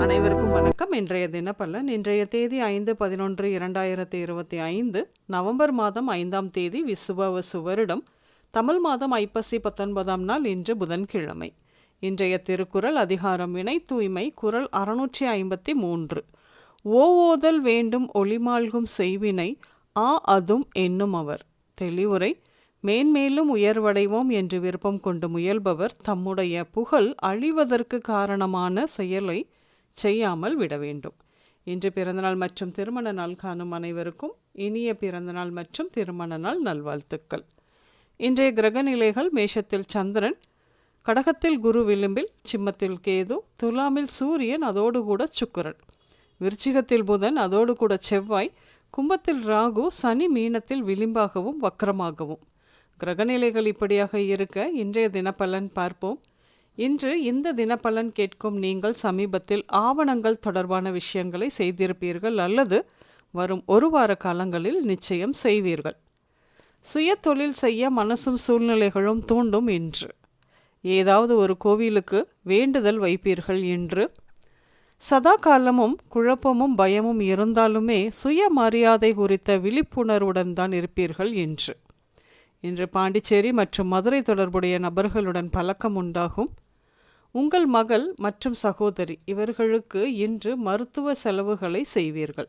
அனைவருக்கும் வணக்கம். இன்றைய தினப்பலன் இன்றைய தேதி ஐந்து பதினொன்று இரண்டாயிரத்தி இருபத்தி ஐந்து நவம்பர் மாதம் ஐந்தாம் தேதி விசுவவசு வருடம் தமிழ் மாதம் ஐப்பசி பத்தொன்பதாம் நாள் இன்று புதன்கிழமை. இன்றைய திருக்குறள் அதிகாரம் வினை தூய்மை குறள் அறுநூற்றி ஐம்பத்தி மூன்று. ஓவோதல் வேண்டும் ஒளிமால்கும் செய்வினை ஆ அதும் என்னும் அவர். தெளிவுரை மேன்மேலும் உயர்வடைவோம் என்று விருப்பம் கொண்டு முயல்பவர் தம்முடைய புகழ் அழிவதற்கு காரணமான செயலை செய்யாமல் விட வேண்டும். இன்று பிறந்தநாள் மற்றும் திருமண நாள் காணும் அனைவருக்கும் இனிய பிறந்தநாள் மற்றும் திருமண நாள் நல்வாழ்த்துக்கள். இன்றைய கிரகநிலைகள் மேஷத்தில் சந்திரன் கடகத்தில் குரு விளிம்பில் சிம்மத்தில் கேது துலாமில் சூரியன் அதோடு கூட சுக்கிரன். விருச்சிகத்தில் புதன் அதோடு கூட செவ்வாய் கும்பத்தில் ராகு சனி மீனத்தில் விளிம்பாகவும் வக்கரமாகவும். கிரகநிலைகள் இப்படியாக இருக்க இன்றைய தினப்பலன் பார்ப்போம். இன்று இந்த தினப்பலன் கேட்கும் நீங்கள் சமீபத்தில் ஆவணங்கள் தொடர்பான விஷயங்களை செய்திருப்பீர்கள் அல்லது வரும் ஒரு வார காலங்களில் நிச்சயம் செய்வீர்கள். சுய தொழில் செய்ய மனசும் சூழ்நிலைகளும் தூண்டும் இன்று. ஏதாவது ஒரு கோவிலுக்கு வேண்டுதல் வைப்பீர்கள் என்று சதா காலமும் குழப்பமும் பயமும் இருந்தாலுமே சுய மரியாதை குறித்த விழிப்புணர்வுடன் தான் இருப்பீர்கள் என்று இன்று பாண்டிச்சேரி மற்றும் மதுரை தொடர்புடைய நபர்களுடன் பழக்கம் உண்டாகும். உங்கள் மகள் மற்றும் சகோதரி இவர்களுக்கு இன்று மருத்துவ செலவுகளை செய்வீர்கள்.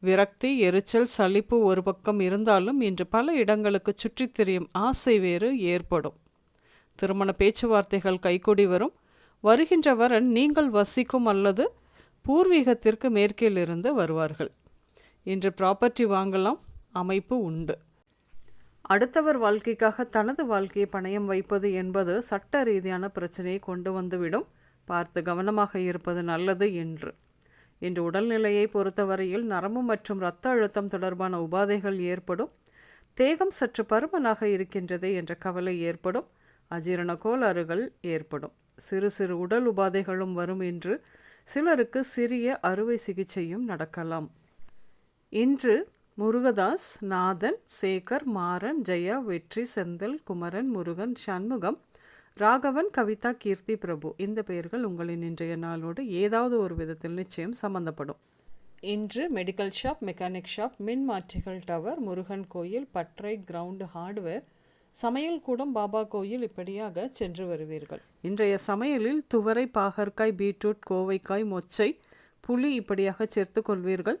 விரக்தி எரிச்சல் சலிப்பு ஒரு பக்கம் இருந்தாலும் இன்று பல இடங்களுக்கு சுற்றித் திரியும் ஆசை வேறு ஏற்படும். திருமண பேச்சுவார்த்தைகள் கைகூடி வரும். வருகின்ற வரன் நீங்கள் வசிக்கும் அல்லது பூர்வீகத்திற்கு மேற்கிலிருந்து வருவார்கள். இன்று ப்ராப்பர்ட்டி வாங்கலாம் அமைப்பு உண்டு. அடுத்தவர் வாழ்க்கைக்காக தனது வாழ்க்கையை பணயம் வைப்பது என்பது சட்ட ரீதியான பிரச்சனையை கொண்டு வந்துவிடும். பார்த்து கவனமாக இருப்பது நல்லது என்று. இன்று உடல்நிலையை பொறுத்தவரையில் நரம்பு மற்றும் இரத்த அழுத்தம் தொடர்பான உபாதைகள் ஏற்படும். தேகம் சற்று பருமனாக இருக்கின்றது என்ற கவலை ஏற்படும். அஜீரண கோளாறுகள் ஏற்படும். சிறு சிறு உடல் உபாதைகளும் வரும் என்று சிலருக்கு சிறிய அறுவை சிகிச்சையும் நடக்கலாம். இன்று முருகதாஸ் நாதன் சேகர் மாறன் ஜெயா வெற்றி செந்தில் குமரன் முருகன் சண்முகம் ராகவன் கவிதா கீர்த்தி பிரபு. இந்த பெயர்கள் உங்களின் இன்றைய நாளோடு ஏதாவது ஒரு விதத்தில் நிச்சயம் சம்பந்தப்படும். இன்று மெடிக்கல் ஷாப் மெக்கானிக் ஷாப் மின் மாற்றிகள் டவர் முருகன் கோயில் பற்றை கிரவுண்டு ஹார்ட்வேர் சமையல் கூடம் பாபா கோயில் இப்படியாக சென்று வருவீர்கள். இன்றைய சமையலில் துவரை பாகற்காய் பீட்ரூட் கோவைக்காய் மொச்சை புளி இப்படியாக சேர்த்து கொள்வீர்கள்.